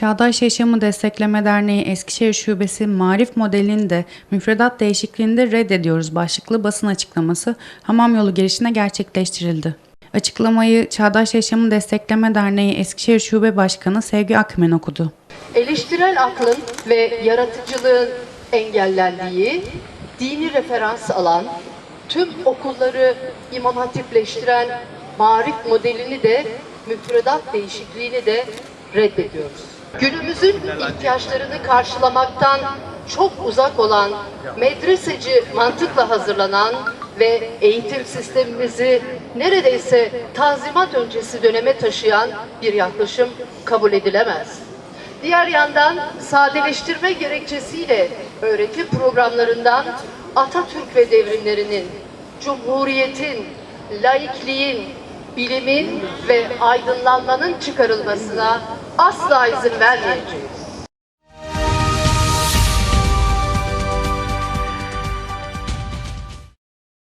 Çağdaş Yaşamı Destekleme Derneği Eskişehir Şubesi Marif modelini de müfredat değişikliğini de reddediyoruz başlıklı basın açıklaması Hamam Yolu girişine gerçekleştirildi. Açıklamayı Çağdaş Yaşamı Destekleme Derneği Eskişehir Şube Başkanı Sevgi Akmen okudu. eleştirel aklın ve yaratıcılığın engellendiği, dini referans alan, tüm okulları imam hatipleştiren marif modelini de müfredat değişikliğini de reddediyoruz. Günümüzün ihtiyaçlarını karşılamaktan çok uzak olan medreseci mantıkla hazırlanan ve eğitim sistemimizi neredeyse tanzimat öncesi döneme taşıyan bir yaklaşım kabul edilemez. Diğer yandan sadeleştirme gerekçesiyle öğretim programlarından Atatürk ve devrimlerinin, Cumhuriyet'in, laikliğin, bilimin ve aydınlanmanın çıkarılmasına all size and values.